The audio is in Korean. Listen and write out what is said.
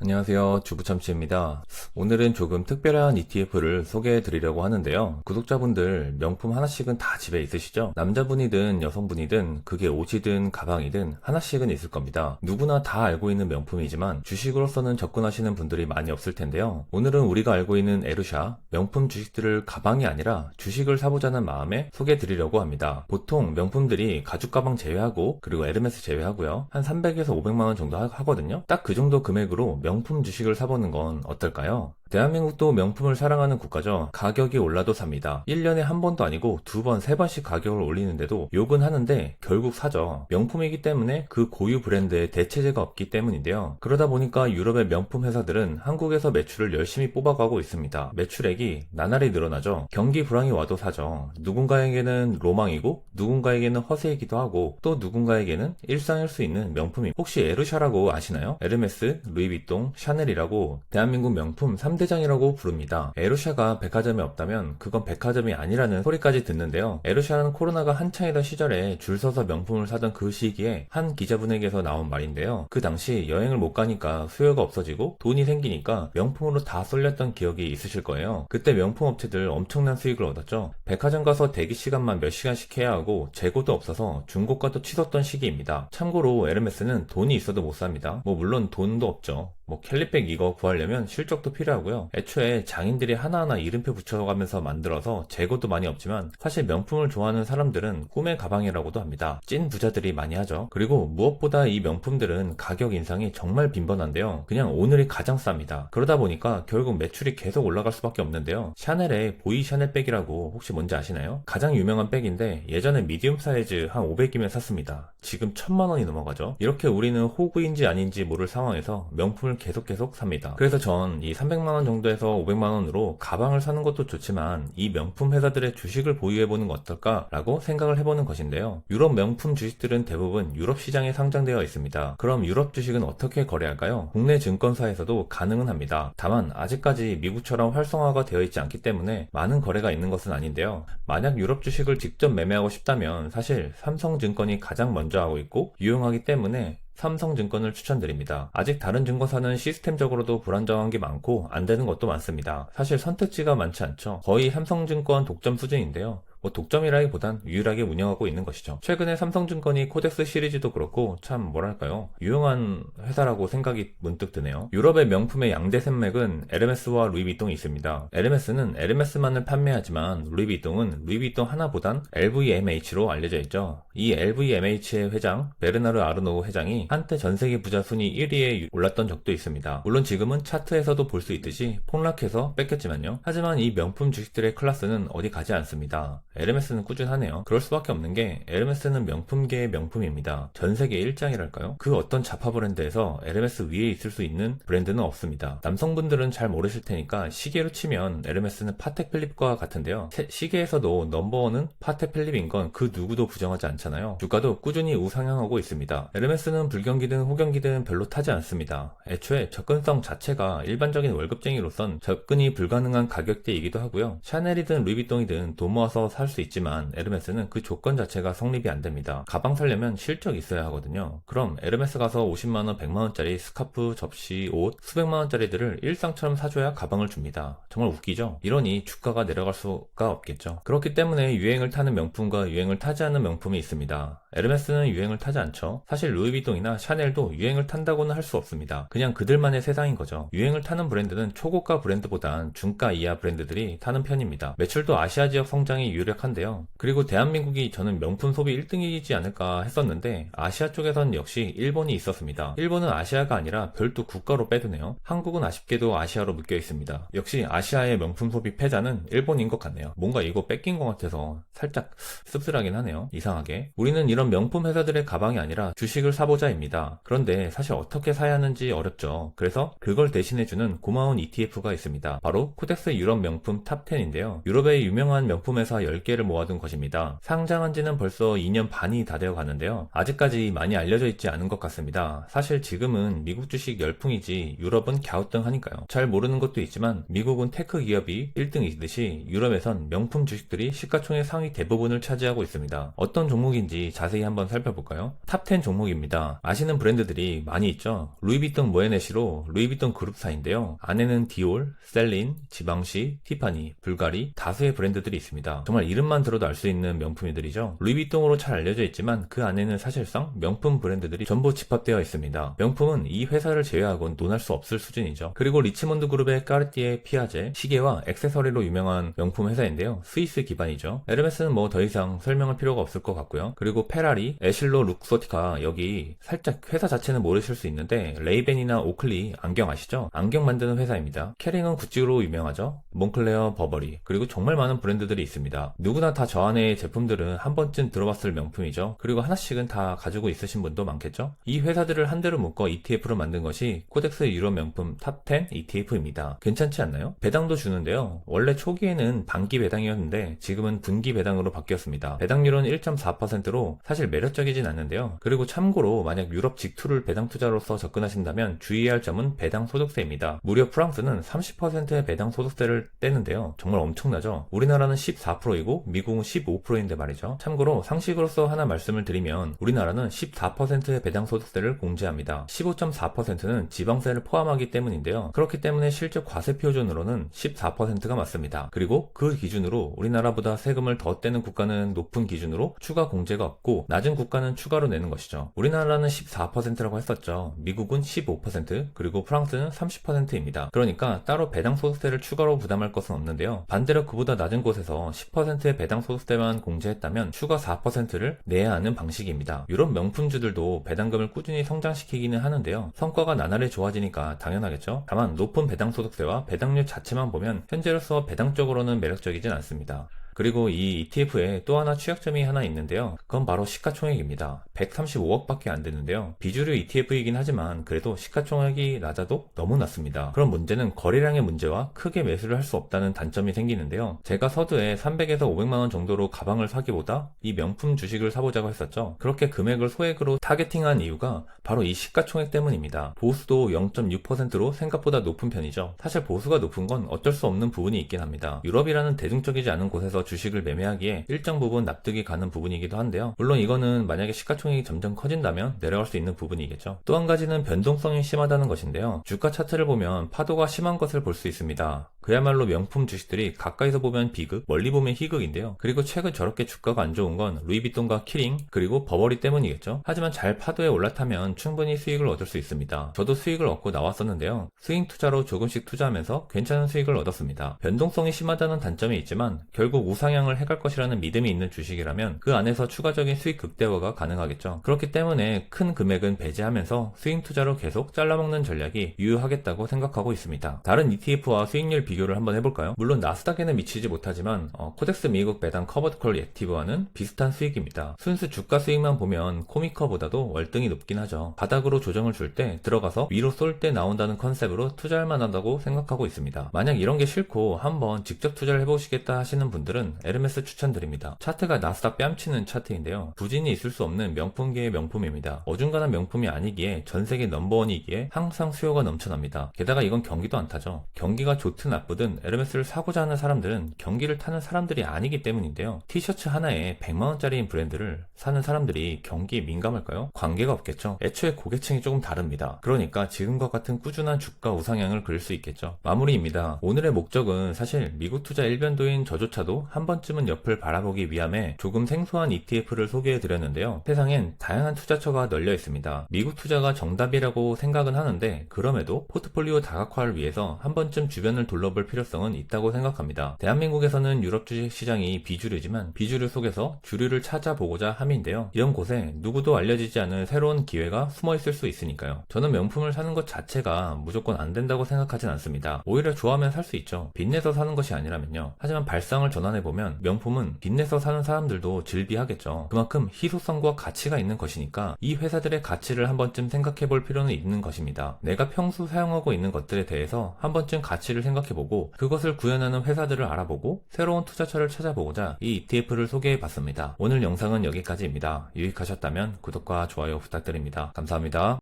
안녕하세요. 주부참치입니다. 오늘은 조금 특별한 ETF를 소개해 드리려고 하는데요. 구독자분들 명품 하나씩은 다 집에 있으시죠? 남자분이든 여성분이든 그게 옷이든 가방이든 하나씩은 있을 겁니다. 누구나 다 알고 있는 명품이지만 주식으로서는 접근하시는 분들이 많이 없을 텐데요. 오늘은 우리가 알고 있는 에르샤 명품 주식들을 가방이 아니라 주식을 사보자는 마음에 소개해 드리려고 합니다. 보통 명품들이 가죽 가방 제외하고 그리고 에르메스 제외하고요. 한 300에서 500만 원 정도 하- 하거든요. 딱 그 정도 금액으로 명품 주식을 사보는 건 어떨까요? 대한민국도 명품을 사랑하는 국가죠. 가격이 올라도 삽니다. 1년에 한 번도 아니고 두 번, 세 번씩 가격을 올리는데도 욕은 하는데 결국 사죠. 명품이기 때문에 그 고유 브랜드에 대체제가 없기 때문인데요. 그러다 보니까 유럽의 명품 회사들은 한국에서 매출을 열심히 뽑아가고 있습니다. 매출액이 나날이 늘어나죠. 경기 불황이 와도 사죠. 누군가에게는 로망이고 누군가에게는 허세이기도 하고 또 누군가에게는 일상일 수 있는 명품이 혹시 에르샤라고 아시나요? 에르메스, 루이비통, 샤넬이라고 대한민국 명품 3 대장이라고 부릅니다. 에르샤가 백화점에 없다면 그건 백화점이 아니라는 소리까지 듣는데요. 에르샤는 코로나가 한창이던 시절에 줄 서서 명품을 사던 그 시기에 한 기자분에게서 나온 말인데요. 그 당시 여행을 못 가니까 수요가 없어지고 돈이 생기니까 명품으로 다 쏠렸던 기억이 있으실 거예요. 그때 명품 업체들 엄청난 수익을 얻었죠. 백화점 가서 대기 시간만 몇 시간씩 해야 하고 재고도 없어서 중고가도 치솟던 시기입니다. 참고로 에르메스는 돈이 있어도 못 삽니다. 뭐 물론 돈도 없죠. 뭐 캘리백 이거 구하려면 실적도 필요하고요. 애초에 장인들이 하나하나 이름표 붙여가면서 만들어서 재고도 많이 없지만 사실 명품을 좋아하는 사람들은 꿈의 가방이라고도 합니다. 찐 부자들이 많이 하죠. 그리고 무엇보다 이 명품들은 가격 인상이 정말 빈번한데요. 그냥 오늘이 가장 쌉니다. 그러다 보니까 결국 매출이 계속 올라갈 수밖에 없는데요. 샤넬의 보이 샤넬백이라고 혹시 뭔지 아시나요? 가장 유명한 백인데 예전에 미디움 사이즈 한 500개면 샀습니다. 지금 1000만 원이 넘어가죠. 이렇게 우리는 호구인지 아닌지 모를 상황에서 명품을 계속 계속 삽니다. 그래서 전 이 300만 원 정도에서 500만 원으로 가방을 사는 것도 좋지만 이 명품 회사들의 주식을 보유해 보는 거 어떨까라고 생각을 해보는 것인데요. 유럽 명품 주식들은 대부분 유럽 시장에 상장되어 있습니다. 그럼 유럽 주식은 어떻게 거래할까요? 국내 증권사에서도 가능은 합니다. 다만 아직까지 미국처럼 활성화가 되어 있지 않기 때문에 많은 거래가 있는 것은 아닌데요. 만약 유럽 주식을 직접 매매하고 싶다면 사실 삼성증권이 가장 먼저 하고 있고 유용하기 때문에 삼성증권을 추천드립니다. 아직 다른 증권사는 시스템적으로도 불안정한 게 많고 안 되는 것도 많습니다. 사실 선택지가 많지 않죠. 거의 삼성증권 독점 수준인데요. 뭐 독점이라기보단 유일하게 운영하고 있는 것이죠. 최근에 삼성증권이 코덱스 시리즈도 그렇고 참 뭐랄까요 유용한 회사라고 생각이 문득 드네요. 유럽의 명품의 양대 산맥은 에르메스와 루이비통이 있습니다. 에르메스는 에르메스만을 판매하지만 루이비통은 루이비통 하나보단 LVMH로 알려져 있죠. 이 LVMH의 회장 베르나르 아르노우 회장이 한때 전 세계 부자 순위 1위에 올랐던 적도 있습니다. 물론 지금은 차트에서도 볼 수 있듯이 폭락해서 뺏겼지만요. 하지만 이 명품 주식들의 클래스는 어디 가지 않습니다. 에르메스는 꾸준하네요. 그럴 수밖에 없는 게 에르메스는 명품계의 명품입니다. 전 세계 일장이랄까요? 그 어떤 자파 브랜드에서 에르메스 위에 있을 수 있는 브랜드는 없습니다. 남성분들은 잘 모르실 테니까 시계로 치면 에르메스는 파텍 필립과 같은데요. 세- 시계에서도 넘버원은 파텍 필립인 건 그 누구도 부정하지 않잖아요. 주가도 꾸준히 우상향하고 있습니다. 에르메스는 불경기든 호경기든 별로 타지 않습니다. 애초에 접근성 자체가 일반적인 월급쟁이로선 접근이 불가능한 가격대이기도 하고요. 샤넬이든 루이비통이든 돈 모아서 살 수 있지만 에르메스는 그 조건 자체가 성립이 안 됩니다. 가방 살려면 실적 있어야 하거든요. 그럼 에르메스 가서 50만원, 100만원짜리 스카프, 접시, 옷, 수백만원짜리들을 일상처럼 사줘야 가방을 줍니다. 정말 웃기죠? 이러니 주가가 내려갈 수가 없겠죠. 그렇기 때문에 유행을 타는 명품과 유행을 타지 않는 명품이 있습니다. 에르메스는 유행을 타지 않죠. 사실 루이비통이나 샤넬도 유행을 탄다고는 할 수 없습니다. 그냥 그들만의 세상인 거죠. 유행을 타는 브랜드는 초고가 브랜드보단 중가 이하 브랜드들이 타는 편입니다. 매출도 아시아 지역 성장이 유력한데요. 그리고 대한민국이 저는 명품 소비 1등이지 않을까 했었는데 아시아 쪽에선 역시 일본이 있었습니다. 일본은 아시아가 아니라 별도 국가로 빼두네요. 한국은 아쉽게도 아시아로 묶여 있습니다. 역시 아시아의 명품 소비 패자는 일본인 것 같네요. 뭔가 이거 뺏긴 것 같아서 살짝 씁쓸하긴 하네요. 이상하게. 우리는 이런 명품 회사들의 가방이 아니라 주식을 사보자입니다. 그런데 사실 어떻게 사야 하는지 어렵죠. 그래서 그걸 대신해주는 고마운 ETF가 있습니다. 바로 코덱스 유럽 명품 탑10인데요. 유럽의 유명한 명품 회사 10개를 모아둔 것입니다. 상장한 지는 벌써 2년 반이 다 되어 가는데요. 아직까지 많이 알려져 있지 않은 것 같습니다. 사실 지금은 미국 주식 열풍이지 유럽은 갸우뚱하니까요. 잘 모르는 것도 있지만 미국은 테크 기업이 1등이듯이 유럽에선 명품 주식들이 시가총액 상위 대부분을 차지하고 있습니다. 어떤 종목인지 자세히 자세히 한번 살펴볼까요? 탑10 종목입니다. 아시는 브랜드들이 많이 있죠. 루이비통 모에네시로 루이비통 그룹사인데요. 안에는 디올, 셀린, 지방시, 티파니, 불가리 다수의 브랜드들이 있습니다. 정말 이름만 들어도 알 수 있는 명품이들이죠. 루이비통으로 잘 알려져 있지만 그 안에는 사실상 명품 브랜드들이 전부 집합되어 있습니다. 명품은 이 회사를 제외하고는 논할 수 없을 수준이죠. 그리고 리치몬드 그룹의 까르띠에, 피아제, 시계와 액세서리로 유명한 명품 회사인데요. 스위스 기반이죠. 에르메스는 뭐 더 이상 설명할 필요가 없을 것 같고요. 그리고 페 라리, 에실로 룩소티카 여기 살짝 회사 자체는 모르실 수 있는데 레이벤이나 오클리 안경 아시죠? 안경 만드는 회사입니다. 캐링은 구찌로 유명하죠. 몽클레어, 버버리 그리고 정말 많은 브랜드들이 있습니다. 누구나 다 저 안의 제품들은 한 번쯤 들어봤을 명품이죠. 그리고 하나씩은 다 가지고 있으신 분도 많겠죠. 이 회사들을 한 대로 묶어 ETF로 만든 것이 코덱스 유럽 명품 탑10 ETF입니다. 괜찮지 않나요? 배당도 주는데요. 원래 초기에는 반기 배당이었는데 지금은 분기 배당으로 바뀌었습니다. 배당률은 1.4%로 사실 매력적이진 않는데요. 그리고 참고로 만약 유럽 직투를 배당 투자로서 접근하신다면 주의해야 할 점은 배당 소득세입니다. 무려 프랑스는 30%의 배당 소득세를 떼는데요. 정말 엄청나죠? 우리나라는 14%이고 미국은 15%인데 말이죠. 참고로 상식으로서 하나 말씀을 드리면 우리나라는 14%의 배당 소득세를 공제합니다. 15.4%는 지방세를 포함하기 때문인데요. 그렇기 때문에 실제 과세 표준으로는 14%가 맞습니다. 그리고 그 기준으로 우리나라보다 세금을 더 떼는 국가는 높은 기준으로 추가 공제가 없고 낮은 국가는 추가로 내는 것이죠. 우리나라는 14%라고 했었죠. 미국은 15% 그리고 프랑스는 30%입니다. 그러니까 따로 배당 소득세를 추가로 부담할 것은 없는데요. 반대로 그보다 낮은 곳에서 10%의 배당 소득세만 공제했다면 추가 4%를 내야 하는 방식입니다. 유럽 명품주들도 배당금을 꾸준히 성장시키기는 하는데요. 성과가 나날이 좋아지니까 당연하겠죠. 다만 높은 배당 소득세와 배당률 자체만 보면 현재로서 배당적으로는 매력적이진 않습니다. 그리고 이 ETF에 또 하나 취약점이 하나 있는데요. 그건 바로 시가총액입니다. 135억밖에 안 되는데요. 비주류 ETF이긴 하지만 그래도 시가총액이 낮아도 너무 낮습니다. 그런 문제는 거래량의 문제와 크게 매수를 할 수 없다는 단점이 생기는데요. 제가 서두에 300에서 500만 원 정도로 가방을 사기보다 이 명품 주식을 사보자고 했었죠. 그렇게 금액을 소액으로 타겟팅한 이유가 바로 이 시가총액 때문입니다. 보수도 0.6%로 생각보다 높은 편이죠. 사실 보수가 높은 건 어쩔 수 없는 부분이 있긴 합니다. 유럽이라는 대중적이지 않은 곳에서 주식을 매매하기에 일정 부분 납득이 가는 부분이기도 한데요. 물론 이거는 만약에 시가총액이 점점 커진다면 내려갈 수 있는 부분이겠죠. 또 한 가지는 변동성이 심하다는 것인데요. 주가 차트를 보면 파도가 심한 것을 볼 수 있습니다. 그야말로 명품 주식들이 가까이서 보면 비극, 멀리 보면 희극인데요. 그리고 최근 저렇게 주가가 안 좋은 건 루이비통과 키링, 그리고 버버리 때문이겠죠. 하지만 잘 파도에 올라타면 충분히 수익을 얻을 수 있습니다. 저도 수익을 얻고 나왔었는데요. 스윙 투자로 조금씩 투자하면서 괜찮은 수익을 얻었습니다. 변동성이 심하다는 단점이 있지만 결국 우상향을 해갈 것이라는 믿음이 있는 주식이라면 그 안에서 추가적인 수익 극대화가 가능하겠죠. 그렇기 때문에 큰 금액은 배제하면서 스윙 투자로 계속 잘라먹는 전략이 유효하겠다고 생각하고 있습니다. 다른 ETF와 수익률 비교 를 한번 해볼까요? 물론 나스닥에는 미치지 못하지만 어, 코덱스 미국 배당 커버드 콜 액티브와는 비슷한 수익입니다. 순수 주가 수익만 보면 코미커보다도 월등히 높긴 하죠. 바닥으로 조정을 줄 때 들어가서 위로 쏠 때 나온다는 컨셉으로 투자할 만하다고 생각하고 있습니다. 만약 이런 게 싫고 한번 직접 투자를 해보시겠다 하시는 분들은 에르메스 추천드립니다. 차트가 나스닥 뺨치는 차트인데요. 부진이 있을 수 없는 명품계의 명품입니다. 어중간한 명품이 아니기에 전 세계 넘버원이기에 항상 수요가 넘쳐납니다. 게다가 이건 경기도 안 타죠. 경기가 좋든 나쁘든 에르메스를 사고자 하는 사람들은 경기를 타는 사람들이 아니기 때문인데요. 티셔츠 하나에 100만원짜리인 브랜드를 사는 사람들이 경기에 민감할까요? 관계가 없겠죠. 애초에 고객층이 조금 다릅니다. 그러니까 지금과 같은 꾸준한 주가 우상향을 그릴 수 있겠죠. 마무리입니다. 오늘의 목적은 사실 미국 투자 일변도인 저조차도 한 번쯤은 옆을 바라보기 위함에 조금 생소한 ETF를 소개해 드렸는데요. 세상엔 다양한 투자처가 널려 있습니다. 미국 투자가 정답이라고 생각은 하는데 그럼에도 포트폴리오 다각화를 위해서 한 번쯤 주변을 둘러 볼 필요성은 있다고 생각합니다. 대한민국에서는 유럽 주식 시장이 비주류지만 비주류 속에서 주류를 찾아보고자 함인데요. 이런 곳에 누구도 알려지지 않은 새로운 기회가 숨어 있을 수 있으니까요. 저는 명품을 사는 것 자체가 무조건 안 된다고 생각하진 않습니다. 오히려 좋아하면 살 수 있죠. 빚내서 사는 것이 아니라면요. 하지만 발상을 전환해보면 명품은 빚내서 사는 사람들도 질비하겠죠. 그만큼 희소성과 가치가 있는 것이니까 이 회사들의 가치를 한 번쯤 생각해 볼 필요는 있는 것입니다. 내가 평소 사용하고 있는 것들에 대해서 한 번쯤 가치를 생각해 보고 그것을 구현하는 회사들을 알아보고 새로운 투자처를 찾아보고자 이 ETF를 소개해 봤습니다. 오늘 영상은 여기까지입니다. 유익하셨다면 구독과 좋아요 부탁드립니다. 감사합니다.